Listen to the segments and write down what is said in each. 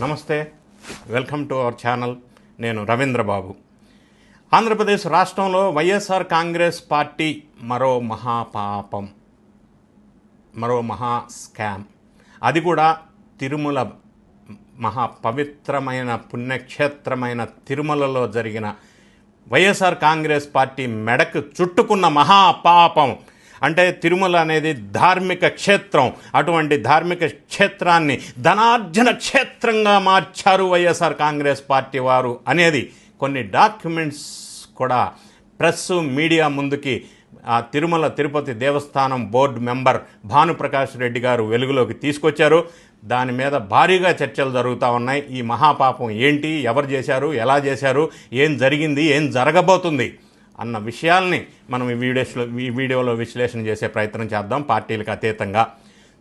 నమస్తే. Welcome to our channel. నేను రవీంద్రబాబు. ఆంధ్రప్రదేశ్ రాష్ట్రంలో వైఎస్ఆర్ కాంగ్రెస్ పార్టీ మరో మహాపాపం. మరో మహా స్కామ్. అది కూడా తిరుమల మహా పవిత్రమైన పుణ్యక్షేత్రమైన తిరుమలలో జరిగిన వైఎస్ఆర్ కాంగ్రెస్ పార్టీ మెడకు చుట్టుకున్న మహాపాపం. అంటే తిరుమల అనేది ధార్మిక క్షేత్రం. అటువంటి ధార్మిక క్షేత్రాన్ని ధనార్జన క్షేత్రంగా మార్చారు వైఎస్ఆర్ కాంగ్రెస్ పార్టీ వారు అనేది కొన్ని డాక్యుమెంట్స్ కూడా ప్రెస్ మీడియా ముందుకి ఆ తిరుమల తిరుపతి దేవస్థానం బోర్డు మెంబర్ భానుప్రకాష్ రెడ్డి గారు వెలుగులోకి తీసుకొచ్చారు. దాని మీద భారీగా చర్చలు జరుగుతూ ఉన్నాయి. ఈ మహాపాపం ఏంటి? ఎవరు చేశారు? ఎలా చేశారు? ఏం జరిగింది? ఏం జరగబోతుంది? అన్న విషయాల్ని మనం ఈ వీడియోస్లో ఈ వీడియోలో విశ్లేషణ చేసే ప్రయత్నం చేద్దాం పార్టీలకు అతీతంగా.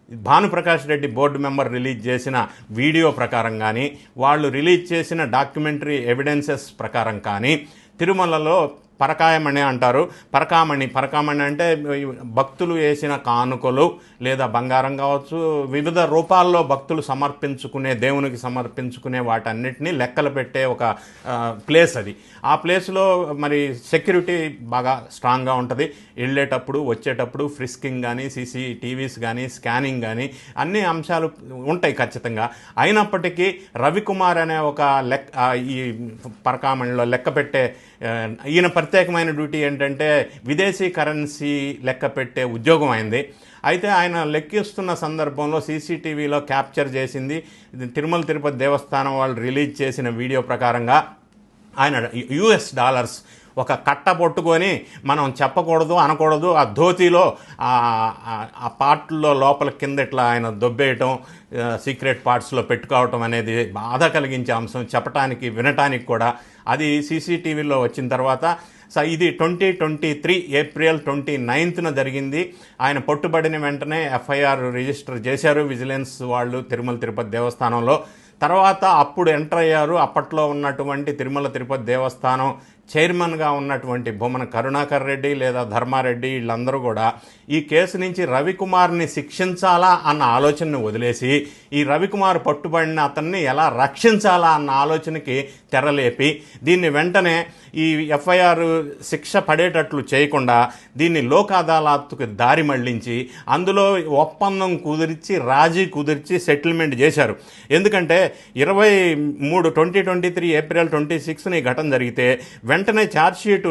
Bhanuprakash Reddy board member release చేసిన వీడియో ప్రకారం కానీ వాళ్ళు రిలీజ్ చేసిన డాక్యుమెంటరీ ఎవిడెన్సెస్ ప్రకారం కానీ తిరుమలలో పరకాయమణి అంటారు. పరకామణి పరకామణి అంటే భక్తులు వేసిన కానుకలు లేదా బంగారం కావచ్చు వివిధ రూపాల్లో భక్తులు సమర్పించుకునే దేవునికి సమర్పించుకునే వాటన్నిటిని లెక్కలు పెట్టే ఒక ప్లేస్ అది. ఆ ప్లేస్లో మరి సెక్యూరిటీ బాగా స్ట్రాంగ్గా ఉంటుంది. వెళ్ళేటప్పుడు వచ్చేటప్పుడు ఫ్రిస్కింగ్ కానీ సీసీటీవీస్ కానీ స్కానింగ్ కానీ అన్ని అంశాలు ఉంటాయి ఖచ్చితంగా. అయినప్పటికీ రవికుమార్ అనే ఒక లెక్క ఈ పరకామణిలో లెక్క పెట్టే ఆ, ఈయన ప్రత్యేకమైన డ్యూటీ ఏంటంటే విదేశీ కరెన్సీ లెక్క పెట్టే ఉద్యోగం అయింది. అయితే ఆయన లెక్కిస్తున్న సందర్భంలో సీసీటీవీలో క్యాప్చర్ చేసింది. తిరుమల తిరుపతి దేవస్థానం వాళ్ళు రిలీజ్ చేసిన వీడియో ప్రకారంగా ఆయన యుఎస్ డాలర్స్ ఒక కట్ట పట్టుకొని మనం చెప్పకూడదు అనకూడదు. ఆ ధోతిలో ఆ- పార్ట్లో లోపల కింద ఇట్లా ఆయన దొబ్బేయటం సీక్రెట్ పార్ట్స్లో పెట్టుకోవటం అనేది బాధ కలిగించే అంశం. చెప్పటానికి వినటానికి కూడా. అది సీసీటీవీలో వచ్చిన తర్వాత స ఇది twenty twenty three April twenty నైన్త్న జరిగింది. ఆయన పట్టుబడిన వెంటనే ఎఫ్ఐఆర్ రిజిస్టర్ చేశారు. విజిలెన్స్ వాళ్ళు తిరుమల తిరుపతి దేవస్థానంలో. తర్వాత అప్పుడు ఎంటర్ అయ్యారు. అప్పట్లో ఉన్నటువంటి తిరుమల తిరుపతి దేవస్థానం చైర్మన్గా ఉన్నటువంటి బొమ్మన కరుణాకర్ రెడ్డి లేదా ధర్మారెడ్డి వీళ్ళందరూ కూడా ఈ కేసు నుంచి రవికుమార్ని శిక్షించాలా అన్న ఆలోచనను వదిలేసి ఈ రవికుమార్ పట్టుబడిన అతన్ని ఎలా రక్షించాలా అన్న ఆలోచనకి తెరలేపి దీన్ని వెంటనే ఈ ఎఫ్ఐఆర్ శిక్ష పడేటట్లు చేయకుండా దీన్ని లోక్ అదాలత్కు దారి మళ్ళించి అందులో ఒప్పందం కుదిర్చి రాజీ కుదిర్చి సెటిల్మెంట్ చేశారు. ఎందుకంటే ఇరవై మూడు twenty twenty three April twenty సిక్స్ని ఘటన జరిగితే వెంటనే వెంటనే ఛార్జ్షీట్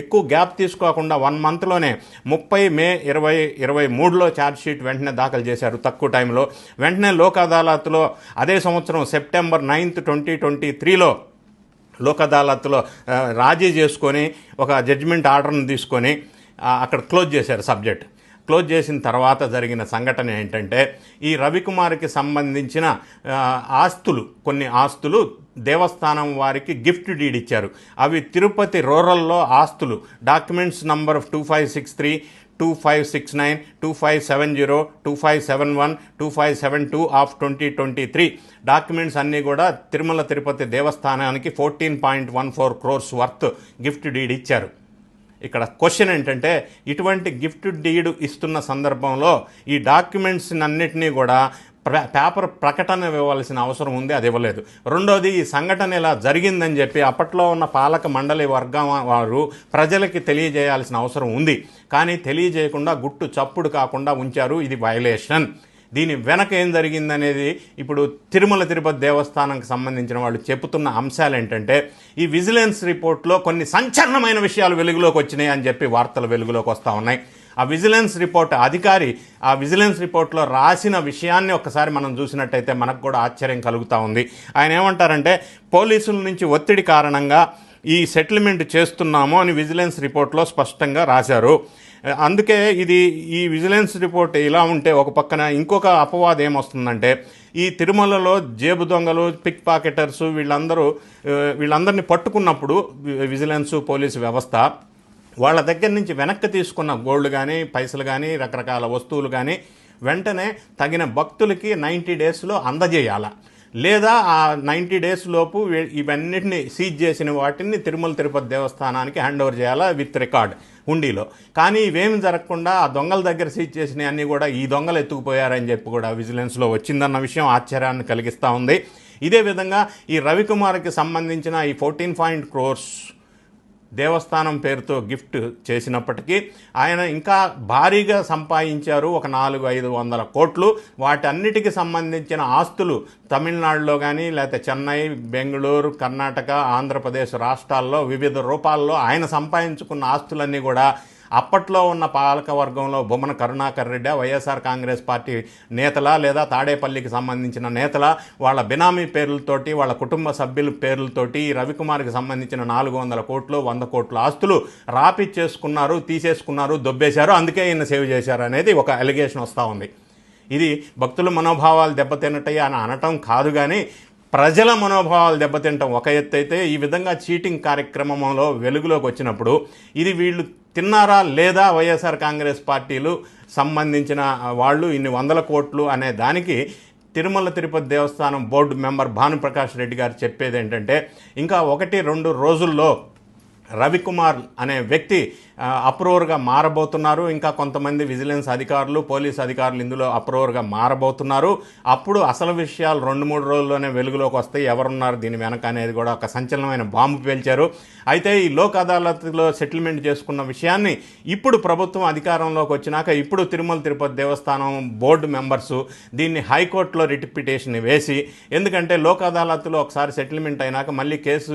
ఎక్కువ గ్యాప్ తీసుకోకుండా వన్ మంత్లోనే ముప్పై మే ఇరవై ఇరవై మూడులో ఛార్జ్షీట్ వెంటనే దాఖలు చేశారు తక్కువ టైంలో. వెంటనే లోక్ అదాలత్లో అదే సంవత్సరం సెప్టెంబర్ నైన్త్ ట్వంటీ ట్వంటీ త్రీలో లోక్ అదాలత్లో రాజీ చేసుకొని ఒక జడ్జిమెంట్ ఆర్డర్ను తీసుకొని అక్కడ క్లోజ్ చేశారు సబ్జెక్ట్. క్లోజ్ చేసిన తర్వాత జరిగిన సంఘటన ఏంటంటే ఈ రవికుమార్కి సంబంధించిన ఆస్తులు కొన్ని ఆస్తులు దేవస్థానం వారికి గిఫ్ట్ డీడ్ ఇచ్చారు. అవి తిరుపతి రూరల్లో ఆస్తులు documents number two five six three two five six nine two five seven zero two five seven one two five seven two of twenty twenty three. Documents అన్నీ కూడా తిరుమల తిరుపతి దేవస్థానానికి fourteen point one four crores worth gift deed ఇచ్చారు. ఇక్కడ question ఏంటంటే ఇటువంటి gift deed ఇస్తున్న సందర్భంలో ఈ డాక్యుమెంట్స్ అన్నిటినీ కూడా ప్ర పేపర్ ప్రకటన ఇవ్వవలసిన అవసరం ఉంది అది ఇవ్వలేదు. రెండోది ఈ సంఘటన ఇలా జరిగిందని చెప్పి అప్పట్లో ఉన్న పాలక మండలి వర్గం వారు ప్రజలకి తెలియజేయాల్సిన అవసరం ఉంది. కానీ తెలియజేయకుండా గుట్టు చప్పుడు కాకుండా ఉంచారు ఇది వయలేషన్ దీని వెనక ఏం జరిగిందనేది ఇప్పుడు తిరుమల తిరుపతి దేవస్థానంకి సంబంధించిన వాళ్ళు చెబుతున్న అంశాలు ఏంటంటే ఈ విజిలెన్స్ రిపోర్ట్లో కొన్ని సంచలనమైన విషయాలు వెలుగులోకి వచ్చినాయి అని చెప్పి వార్తలు వెలుగులోకి వస్తూ ఉన్నాయి. ఆ విజిలెన్స్ రిపోర్ట్ అధికారి ఆ విజిలెన్స్ రిపోర్ట్లో రాసిన విషయాన్ని ఒకసారి మనం చూసినట్టయితే మనకు కూడా ఆశ్చర్యం కలుగుతూ ఉంది. ఆయన ఏమంటారంటే పోలీసుల నుంచి ఒత్తిడి కారణంగా ఈ సెటిల్మెంట్ చేస్తున్నాము అని విజిలెన్స్ రిపోర్ట్లో స్పష్టంగా రాశారు. అందుకే ఇది ఈ విజిలెన్స్ రిపోర్ట్ ఇలా ఉంటే ఒక పక్కన ఇంకొక అపవాదం ఏమొస్తుందంటే ఈ తిరుమలలో జేబు దొంగలు పిక్ పాకెటర్స్ వీళ్ళందరూ వీళ్ళందరినీ పట్టుకున్నప్పుడు విజిలెన్స్ పోలీసు వ్యవస్థ వాళ్ళ దగ్గర నుంచి వెనక్కి తీసుకున్న గోల్డ్ కానీ పైసలు కానీ రకరకాల వస్తువులు కానీ వెంటనే తగిన భక్తులకి నైంటీ డేస్లో అందజేయాలి. లేదా ఆ నైంటీ డేస్ లోపు ఇవన్నిటిని సీజ్ చేసిన వాటిని తిరుమల తిరుపతి దేవస్థానానికి హ్యాండ్ ఓవర్ చేయాలా విత్ రికార్డ్ హుండీలో. కానీ ఇవేమి జరగకుండా ఆ దొంగల దగ్గర సీజ్ చేసినవి అన్నీ కూడా ఈ దొంగలు ఎత్తుకుపోయారని చెప్పి కూడా విజిలెన్స్లో వచ్చిందన్న విషయం ఆశ్చర్యాన్ని కలిగిస్తూ ఉంది. ఇదే విధంగా ఈ రవికుమార్కి సంబంధించిన ఈ ఫోర్టీన్ పాయింట్ క్రోర్స్ దేవస్థానం పేరుతో గిఫ్ట్ చేసినప్పటికీ ఆయన ఇంకా భారీగా సంపాదించారు ఒక నాలుగు ఐదు వందల కోట్లు. వాటన్నిటికి సంబంధించిన ఆస్తులు తమిళనాడులో కానీ లేకపోతే చెన్నై బెంగళూరు కర్ణాటక ఆంధ్రప్రదేశ్ రాష్ట్రాల్లో వివిధ రూపాల్లో ఆయన సంపాదించుకున్న ఆస్తులన్నీ కూడా అప్పట్లో ఉన్న పాలకవర్గంలో బొమ్మన కరుణాకర్ రెడ్డి వైఎస్ఆర్ కాంగ్రెస్ పార్టీ నేతల లేదా తాడేపల్లికి సంబంధించిన నేతల వాళ్ళ బినామీ పేర్లతోటి వాళ్ళ కుటుంబ సభ్యుల పేర్లతోటి రవికుమార్కి సంబంధించిన నాలుగు వందల కోట్లు వంద కోట్ల ఆస్తులు రాపిచ్చేసుకున్నారు తీసేసుకున్నారు దొబ్బేశారు. అందుకే ఈయన సేవ్ చేశారు అనేది ఒక అలిగేషన్ వస్తూ ఉంది. ఇది భక్తుల మనోభావాలు దెబ్బతిన్నటాయి అని అనటం కాదు కానీ ప్రజల మనోభావాలు దెబ్బతింటం. ఒక ఎత్తు అయితే ఈ విధంగా చీటింగ్ కార్యక్రమంలో వెలుగులోకి వచ్చినప్పుడు ఇది వీళ్ళు తిన్నారా లేదా వైఎస్ఆర్ కాంగ్రెస్ పార్టీలు సంబంధించిన వాళ్ళు ఇన్ని వందల కోట్లు అనే దానికి తిరుమల తిరుపతి దేవస్థానం బోర్డు మెంబర్ భానుప్రకాష్ రెడ్డి గారు చెప్పేది ఏంటంటే ఇంకా ఒకటి రెండు రోజుల్లో రవికుమార్ అనే వ్యక్తి అప్రూవర్గా మారబోతున్నారు. ఇంకా కొంతమంది విజిలెన్స్ అధికారులు పోలీస్ అధికారులు ఇందులో అప్రూవర్గా మారబోతున్నారు. అప్పుడు అసలు విషయాలు రెండు మూడు రోజుల్లోనే వెలుగులోకి వస్తాయి. ఎవరున్నారు? దీని వెనక అనేది కూడా ఒక సంచలనమైన బాంబు పేల్చారు. అయితే ఈ లోక్ అదాలత్లో సెటిల్మెంట్ చేసుకున్న విషయాన్ని ఇప్పుడు ప్రభుత్వం అధికారంలోకి వచ్చినాక ఇప్పుడు తిరుమల తిరుపతి దేవస్థానం బోర్డు మెంబర్స్ దీన్ని హైకోర్టులో రిటిపిటేషన్ వేసి ఎందుకంటే లోక్ అదాలత్లో ఒకసారి సెటిల్మెంట్ అయినాక మళ్ళీ కేసు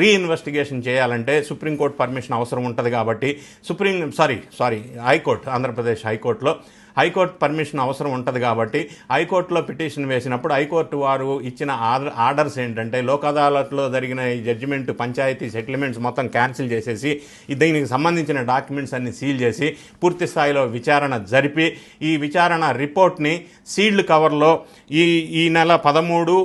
రీఇన్వెస్టిగేషన్ చేయాలంటే సుప్రీంకోర్టు పర్మిషన్ అవసరం ఉంటుంది కాబట్టి supreme sorry sorry high court Andhra Pradesh హైకోర్టులో. హైకోర్టు పర్మిషన్ అవసరం ఉంటుంది కాబట్టి హైకోర్టులో పిటిషన్ వేసినప్పుడు హైకోర్టు వారు ఇచ్చిన ఆర్డర్ ఆర్డర్స్ ఏంటంటే లోక్ అదాలత్లో జరిగిన ఈ జడ్జిమెంట్ పంచాయతీ సెటిల్మెంట్స్ మొత్తం క్యాన్సిల్ చేసేసి దీనికి సంబంధించిన డాక్యుమెంట్స్ అన్ని సీల్ చేసి పూర్తి స్థాయిలో విచారణ జరిపి ఈ విచారణ రిపోర్ట్ని సీల్డ్ కవర్లో ఈ ఈ నెల పదమూడు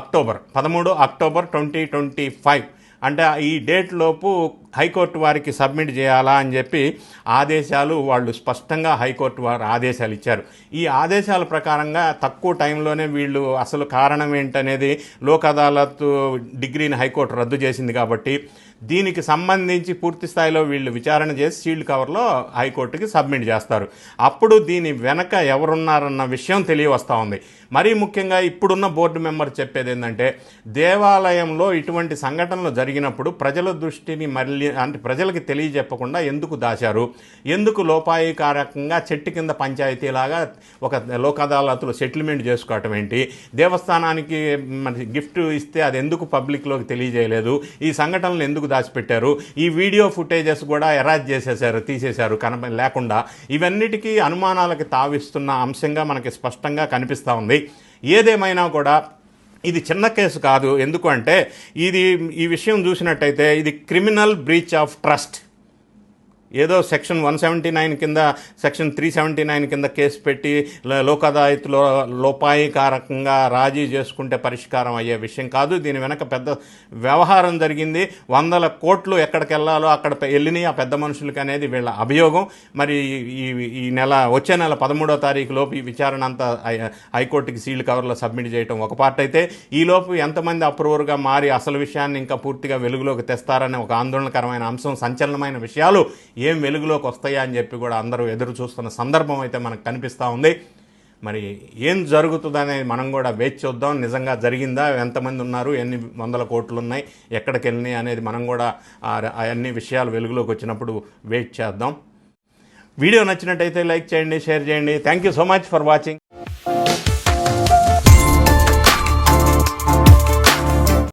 అక్టోబర్ పదమూడు అక్టోబర్ ట్వంటీ ట్వంటీ ఫైవ్. అంటే ఈ డేట్ లోపు హైకోర్టు వారికి సబ్మిట్ చేయాలా అని చెప్పి ఆదేశాలు వాళ్ళు స్పష్టంగా హైకోర్టు వారు ఆదేశాలు ఇచ్చారు. ఈ ఆదేశాల ప్రకారంగా తక్కువ టైంలోనే వీళ్ళు అసలు కారణం ఏంటనేది లోక్ అదాలత్ డిగ్రీని హైకోర్టు రద్దు చేసింది కాబట్టి దీనికి సంబంధించి పూర్తి స్థాయిలో వీళ్ళు విచారణ చేసి సీల్డ్ కవర్లో హైకోర్టుకి సబ్మిట్ చేస్తారు. అప్పుడు దీని వెనక ఎవరున్నారన్న విషయం తెలియవస్తూ ఉంది. మరీ ముఖ్యంగా ఇప్పుడున్న బోర్డు మెంబర్ చెప్పేది ఏంటంటే దేవాలయంలో ఇటువంటి సంఘటనలు జరిగినప్పుడు ప్రజల దృష్టిని మళ్ళీ అంటే ప్రజలకి తెలియజెప్పకుండా ఎందుకు దాచారు ఎందుకు లోపాయికారకంగా చెట్టు కింద పంచాయతీలాగా ఒక లోక్ అదాలత్లో సెటిల్మెంట్ చేసుకోవటం ఏంటి? దేవస్థానానికి మనకి గిఫ్ట్ ఇస్తే అది ఎందుకు పబ్లిక్లోకి తెలియజేయలేదు? ఈ సంఘటనలు ఎందుకు దాచిపెట్టారు? ఈ వీడియో ఫుటేజెస్ కూడా ఎరాజ్ చేసేసారు తీసేశారు కనప లేకుండా. ఇవన్నిటికీ అనుమానాలకి తావిస్తున్న అంశంగా మనకి స్పష్టంగా కనిపిస్తూ ఉంది. ఏదేమైనా కూడా ఇది చిన్న కేసు కాదు. ఎందుకు అంటే ఇది ఈ విషయం చూసినట్టయితే ఇది క్రిమినల్ బ్రీచ్ ఆఫ్ ట్రస్ట్. ఏదో సెక్షన్ వన్ సెవెంటీ నైన్ కింద సెక్షన్ త్రీ సెవెంటీ నైన్ కింద కేసు పెట్టి ల- లోక్ లోపాయికారకంగా రాజీ చేసుకుంటే పరిష్కారం అయ్యే విషయం కాదు. దీని వెనక పెద్ద వ్యవహారం జరిగింది. వందల కోట్లు ఎక్కడికి వెళ్ళాలో అక్కడ వెళ్ళినాయి ఆ పెద్ద మనుషులకి అనేది వీళ్ళ అభియోగం. మరి ఈ ఈ నెల వచ్చే నెల పదమూడో తారీఖు లోపు ఈ విచారణ అంతా హైకోర్టుకి సీల్డ్ కవర్లో సబ్మిట్ చేయడం ఒక పార్ట్ అయితే ఈలోపు ఎంతమంది అప్రూవర్గా మారి అసలు విషయాన్ని ఇంకా పూర్తిగా వెలుగులోకి తెస్తారనే ఒక ఆందోళనకరమైన అంశం సంచలనమైన విషయాలు ఏం వెలుగులోకి వస్తాయా అని చెప్పి కూడా అందరూ ఎదురు చూస్తున్న సందర్భం అయితే మనకు కనిపిస్తూ ఉంది. మరి ఏం జరుగుతుందనేది మనం కూడా వేచి చూద్దాం. నిజంగా జరిగిందా? ఎంతమంది ఉన్నారు? ఎన్ని వందల కోట్లు ఉన్నాయి ఎక్కడికి వెళ్ళినాయి అనేది మనం కూడా అన్ని విషయాలు వెలుగులోకి వచ్చినప్పుడు వెయిట్ చేద్దాం. వీడియో నచ్చినట్టయితే లైక్ చేయండి షేర్ చేయండి. Thank you so much for watching